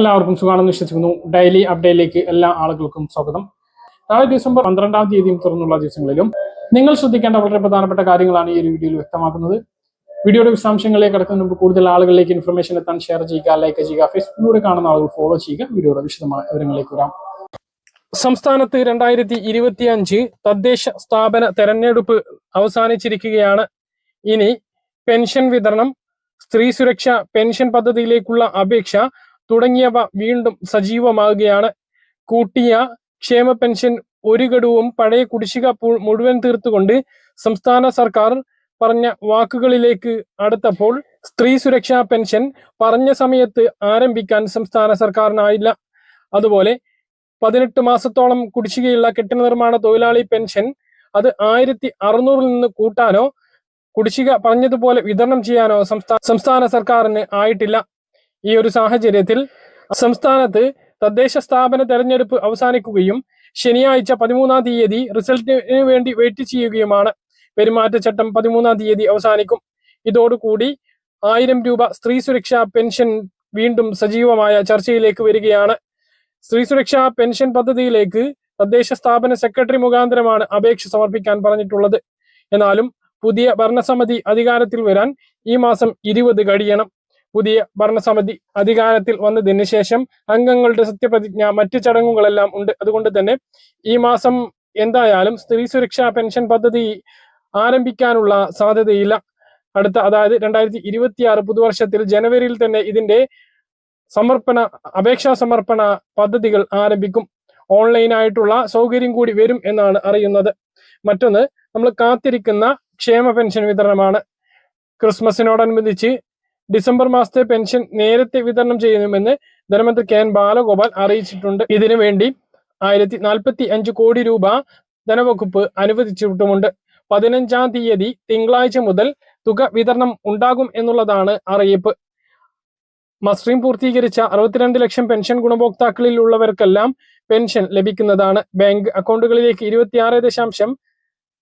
എല്ലാവർക്കും സുഖമാണെന്ന് വിശ്വസിക്കുന്നു. ഡെയിലി അപ്ഡേറ്റിലേക്ക് എല്ലാ ആളുകൾക്കും സ്വാഗതം. നാളെ ഡിസംബർ പന്ത്രണ്ടാം തീയതിയും തുറന്നുള്ള ദിവസങ്ങളിലും നിങ്ങൾ ശ്രദ്ധിക്കേണ്ട വളരെ പ്രധാനപ്പെട്ട കാര്യങ്ങളാണ് ഈ ഒരു വീഡിയോയിൽ വ്യക്തമാക്കുന്നത്. വീഡിയോയുടെ വിശദാംശങ്ങളിലേക്ക് കടക്കുന്നതിന് മുമ്പ് കൂടുതൽ ആളുകളിലേക്ക് ഇൻഫർമേഷൻ എത്താൻ ഷെയർ ചെയ്യുക ലൈക്ക് ചെയ്യുക ഫേസ്ബുക്കിലൂടെ കാണുന്ന ആളുകൾ ഫോളോ ചെയ്യുക. വീഡിയോയുടെ വിശദമായ വിവരങ്ങളിലേക്ക് വരാം. സംസ്ഥാനത്ത് രണ്ടായിരത്തി ഇരുപത്തി അഞ്ച് തദ്ദേശ സ്ഥാപന തെരഞ്ഞെടുപ്പ് അവസാനിച്ചിരിക്കുകയാണ്. ഇനി പെൻഷൻ വിതരണം സ്ത്രീ സുരക്ഷ പെൻഷൻ പദ്ധതിയിലേക്കുള്ള അപേക്ഷ തുടങ്ങിയവ വീണ്ടും സജീവമാകുകയാണ്. കൂട്ടിയ ക്ഷേമ പെൻഷൻ ഒരു ഗഡുവും പഴയ കുടിശ്ശിക മുഴുവൻ തീർത്തുകൊണ്ട് സംസ്ഥാന സർക്കാർ പറഞ്ഞ വാക്കുകളിലേക്ക് അടുത്തപ്പോൾ സ്ത്രീ സുരക്ഷാ പെൻഷൻ പറഞ്ഞ സമയത്ത് ആരംഭിക്കാൻ സംസ്ഥാന സർക്കാരിനായില്ല. അതുപോലെ പതിനെട്ട് മാസത്തോളം കുടിശ്ശികയുള്ള കെട്ടിട നിർമ്മാണ തൊഴിലാളി പെൻഷൻ അത് ആയിരത്തി അറുന്നൂറിൽ നിന്ന് കൂട്ടാനോ കുടിശ്ശിക പറഞ്ഞതുപോലെ വിതരണം ചെയ്യാനോ സംസ്ഥാന സംസ്ഥാന സർക്കാരിന് ആയിട്ടില്ല. ഈ ഒരു സാഹചര്യത്തിൽ സംസ്ഥാനത്ത് തദ്ദേശ സ്ഥാപന തെരഞ്ഞെടുപ്പ് അവസാനിക്കുകയും ശനിയാഴ്ച പതിമൂന്നാം തീയതി റിസൾട്ടിന് വേണ്ടി വെയിറ്റ് ചെയ്യുകയുമാണ്. പെരുമാറ്റച്ചട്ടം പതിമൂന്നാം തീയതി അവസാനിക്കും. ഇതോടുകൂടി ആയിരം രൂപ സ്ത്രീ സുരക്ഷാ പെൻഷൻ വീണ്ടും സജീവമായ ചർച്ചയിലേക്ക് വരികയാണ്. സ്ത്രീ സുരക്ഷാ പെൻഷൻ പദ്ധതിയിലേക്ക് തദ്ദേശ സ്ഥാപന സെക്രട്ടറി മുഖാന്തരമാണ് അപേക്ഷ സമർപ്പിക്കാൻ പറഞ്ഞിട്ടുള്ളത്. എന്നാലും പുതിയ ഭരണസമിതി അധികാരത്തിൽ വരാൻ ഈ മാസം ഇരുപത് കഴിയണം. പുതിയ ഭരണസമിതി അധികാരത്തിൽ വന്നതിന് ശേഷം അംഗങ്ങളുടെ സത്യപ്രതിജ്ഞ മറ്റ് ചടങ്ങുകളെല്ലാം ഉണ്ട്. അതുകൊണ്ട് തന്നെ ഈ മാസം എന്തായാലും സ്ത്രീ സുരക്ഷാ പെൻഷൻ പദ്ധതി ആരംഭിക്കാനുള്ള സാധ്യതയില്ല. അടുത്ത അതായത് രണ്ടായിരത്തി ഇരുപത്തിയാറ് പുതുവർഷത്തിൽ ജനുവരിയിൽ തന്നെ ഇതിന്റെ സമർപ്പണ അപേക്ഷാ സമർപ്പണ പദ്ധതികൾ ആരംഭിക്കും. ഓൺലൈനായിട്ടുള്ള സൗകര്യം കൂടി വരും എന്നാണ് അറിയുന്നത്. മറ്റൊന്ന് നമ്മൾ കാത്തിരിക്കുന്ന ക്ഷേമ പെൻഷൻ വിതരണമാണ്. ക്രിസ്മസിനോടനുബന്ധിച്ച് ഡിസംബർ മാസത്തെ പെൻഷൻ നേരത്തെ വിതരണം ചെയ്യുമെന്ന് ധനമന്ത്രി കെ എൻ ബാലഗോപാൽ അറിയിച്ചിട്ടുണ്ട്. ഇതിനു വേണ്ടി ആയിരത്തി നാൽപ്പത്തി അഞ്ച് കോടി രൂപ ധനവകുപ്പ് അനുവദിച്ചിട്ടുമുണ്ട്. പതിനഞ്ചാം തീയതി തിങ്കളാഴ്ച മുതൽ തുക വിതരണം ഉണ്ടാകും എന്നുള്ളതാണ് അറിയിപ്പ്. മസ്ട്രീം പൂർത്തീകരിച്ച അറുപത്തിരണ്ട് ലക്ഷം പെൻഷൻ ഗുണഭോക്താക്കളിൽ ഉള്ളവർക്കെല്ലാം പെൻഷൻ ലഭിക്കുന്നതാണ്. ബാങ്ക് അക്കൗണ്ടുകളിലേക്ക് ഇരുപത്തിയാറ് ദശാംശം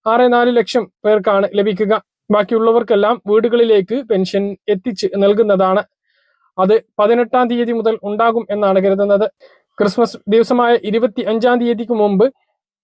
ആറ് നാല് ലക്ഷം പേർക്കാണ് ലഭിക്കുക. ബാക്കിയുള്ളവർക്കെല്ലാം വീടുകളിലേക്ക് പെൻഷൻ എത്തിച്ച് നൽകുന്നതാണ്. അത് പതിനെട്ടാം തീയതി മുതൽ ഉണ്ടാകും എന്നാണ് കരുതുന്നത്. ക്രിസ്മസ് ദിവസമായ ഇരുപത്തി അഞ്ചാം തീയതിക്ക് മുമ്പ്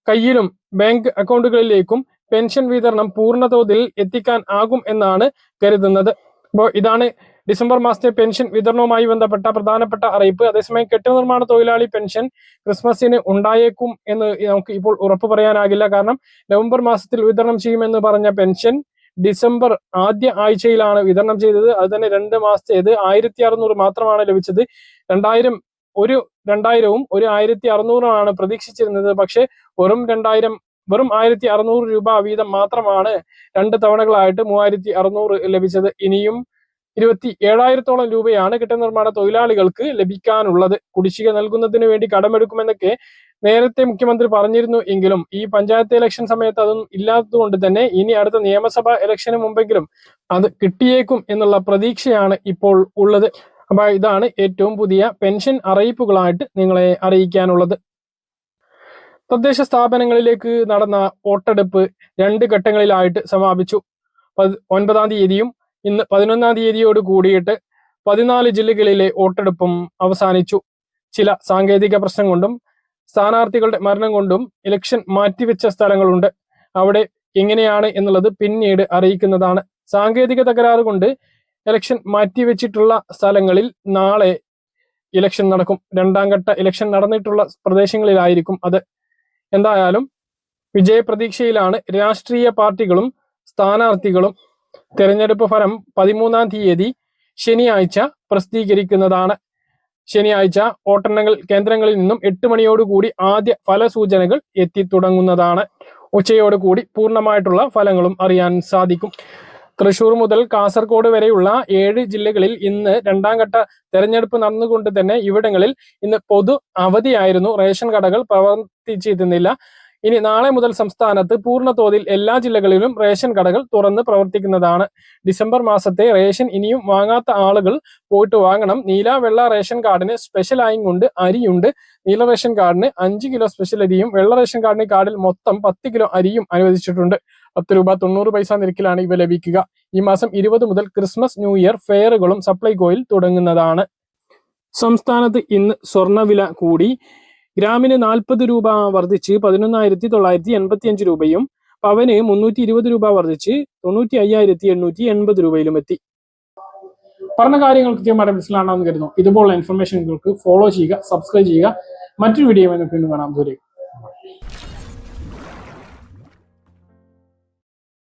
കയ്യിലും ബാങ്ക് അക്കൗണ്ടുകളിലേക്കും പെൻഷൻ വിതരണം പൂർണതോതിൽ എത്തിക്കാൻ ആകും എന്നാണ് കരുതുന്നത്. അപ്പോൾ ഇതാണ് ഡിസംബർ മാസത്തെ പെൻഷൻ വിതരണവുമായി ബന്ധപ്പെട്ട പ്രധാനപ്പെട്ട അറിയിപ്പ്. അതേസമയം കെട്ടിട നിർമ്മാണ തൊഴിലാളി പെൻഷൻ ക്രിസ്മസിന് ഉണ്ടായേക്കും എന്ന് നമുക്ക് ഇപ്പോൾ ഉറപ്പ് പറയാനാകില്ല. കാരണം നവംബർ മാസത്തിൽ വിതരണം ചെയ്യുമെന്ന് പറഞ്ഞ പെൻഷൻ ഡിസംബർ ആദ്യ ആഴ്ചയിലാണ് വിതരണം ചെയ്തത്. അത് തന്നെ രണ്ട് മാസത്തേത്. ആയിരത്തി അറുന്നൂറ് മാത്രമാണ് ലഭിച്ചത്. രണ്ടായിരം ഒരു രണ്ടായിരവും ഒരു ആയിരത്തി അറുന്നൂറുമാണ് പ്രതീക്ഷിച്ചിരുന്നത്. പക്ഷെ വെറും രണ്ടായിരം വെറും ആയിരത്തി അറുന്നൂറ് രൂപ വീതം മാത്രമാണ് രണ്ട് തവണകളായിട്ട് മൂവായിരത്തി അറുന്നൂറ് ലഭിച്ചത്. ഇനിയും ഇരുപത്തി ഏഴായിരത്തോളം രൂപയാണ് കെട്ടിട നിർമ്മാണ തൊഴിലാളികൾക്ക് ലഭിക്കാനുള്ളത്. കുടിശ്ശിക നൽകുന്നതിന് വേണ്ടി കടമെടുക്കുമെന്നൊക്കെ നേരത്തെ മുഖ്യമന്ത്രി പറഞ്ഞിരുന്നു എങ്കിലും ഈ പഞ്ചായത്ത് ഇലക്ഷൻ സമയത്ത് അതൊന്നും ഇല്ലാത്തതുകൊണ്ട് തന്നെ ഇനി അടുത്ത നിയമസഭാ ഇലക്ഷന് മുമ്പെങ്കിലും അത് കിട്ടിയേക്കും എന്നുള്ള പ്രതീക്ഷയാണ് ഇപ്പോൾ ഉള്ളത്. അപ്പൊ ഇതാണ് ഏറ്റവും പുതിയ പെൻഷൻ അറിയിപ്പുകളായിട്ട് നിങ്ങളെ അറിയിക്കാനുള്ളത്. തദ്ദേശ സ്ഥാപനങ്ങളിലേക്ക് നടന്ന വോട്ടെടുപ്പ് രണ്ട് ഘട്ടങ്ങളിലായിട്ട് സമാപിച്ചു. പത്- ഒൻപതാം തീയതിയും ഇന്ന് പതിനൊന്നാം തീയതിയോട് കൂടിയിട്ട് പതിനാല് ജില്ലകളിലെ വോട്ടെടുപ്പും അവസാനിച്ചു. ചില സാങ്കേതിക പ്രശ്നം കൊണ്ടും സ്ഥാനാർത്ഥികളുടെ മരണം കൊണ്ടും ഇലക്ഷൻ മാറ്റിവെച്ച സ്ഥലങ്ങളുണ്ട്. അവിടെ എങ്ങനെയാണ് എന്നുള്ളത് പിന്നീട് അറിയിക്കുന്നതാണ്. സാങ്കേതിക തകരാറ് കൊണ്ട് ഇലക്ഷൻ മാറ്റിവെച്ചിട്ടുള്ള സ്ഥലങ്ങളിൽ നാളെ ഇലക്ഷൻ നടക്കും. രണ്ടാം ഘട്ട ഇലക്ഷൻ നടന്നിട്ടുള്ള പ്രദേശങ്ങളിലായിരിക്കും അത്. എന്തായാലും വിജയപ്രതീക്ഷയിലാണ് രാഷ്ട്രീയ പാർട്ടികളും സ്ഥാനാർത്ഥികളും തെരഞ്ഞെടുപ്പ് ഫലം പതിമൂന്നാം തീയതി ശനിയാഴ്ച പ്രസിദ്ധീകരിക്കുന്നതാണ്. ശനിയാഴ്ച വോട്ടെണ്ണങ്ങൾ കേന്ദ്രങ്ങളിൽ നിന്നും എട്ട് മണിയോടുകൂടി ആദ്യ ഫലസൂചനകൾ എത്തിത്തുടങ്ങുന്നതാണ് ഉച്ചയോടുകൂടി പൂർണമായിട്ടുള്ള ഫലങ്ങളും അറിയാൻ സാധിക്കും. തൃശൂർ മുതൽ കാസർഗോഡ് വരെയുള്ള ഏഴ് ജില്ലകളിൽ ഇന്ന് രണ്ടാം ഘട്ട തെരഞ്ഞെടുപ്പ് നടന്നുകൊണ്ട് തന്നെ ഇവിടങ്ങളിൽ ഇന്ന് പൊതു അവധിയായിരുന്നു. റേഷൻ കടകൾ പ്രവർത്തിച്ചിരുന്നില്ല. ഇനി നാളെ മുതൽ സംസ്ഥാനത്ത് പൂർണ തോതിൽ എല്ലാ ജില്ലകളിലും റേഷൻ കടകൾ തുറന്ന് പ്രവർത്തിക്കുന്നതാണ്. ഡിസംബർ മാസത്തെ റേഷൻ ഇനിയും വാങ്ങാത്ത ആളുകൾ പോയിട്ട് വാങ്ങണം. നീല വെള്ള റേഷൻ കാർഡിന് സ്പെഷ്യൽ ആയും കൊണ്ട് അരിയുണ്ട്. നീല റേഷൻ കാർഡിന് അഞ്ച് കിലോ സ്പെഷ്യൽ അരിയും വെള്ള റേഷൻ കാർഡിന് കാർഡിൽ മൊത്തം പത്ത് കിലോ അരിയും അനുവദിച്ചിട്ടുണ്ട്. പത്ത് രൂപ തൊണ്ണൂറ് പൈസ നിരക്കിലാണ് ഇവ ലഭിക്കുക. ഈ മാസം ഇരുപത് മുതൽ ക്രിസ്മസ് ന്യൂ ഇയർ ഫെയറുകളും സപ്ലൈകോയിൽ തുടങ്ങുന്നതാണ്. സംസ്ഥാനത്ത് ഇന്ന് സ്വർണവില കൂടി. ഗ്രാമിന് നാൽപ്പത് രൂപ വർദ്ധിച്ച് പതിനൊന്നായിരത്തി തൊള്ളായിരത്തി എൺപത്തി അഞ്ച് രൂപയും പവന് മുന്നൂറ്റി ഇരുപത് രൂപ വർദ്ധിച്ച് തൊണ്ണൂറ്റി അയ്യായിരത്തി എണ്ണൂറ്റി എൺപത് രൂപയിലും എത്തി. പറഞ്ഞ കാര്യങ്ങൾ കൃത്യമായിട്ട് മനസ്സിലാണെന്ന് കരുതുന്നു. ഇതുപോലുള്ള ഇൻഫർമേഷനുകൾക്ക് ഫോളോ ചെയ്യുക സബ്സ്ക്രൈബ് ചെയ്യുക. മറ്റൊരു വീഡിയോ വീണ്ടും കാണാം. ദൂരെ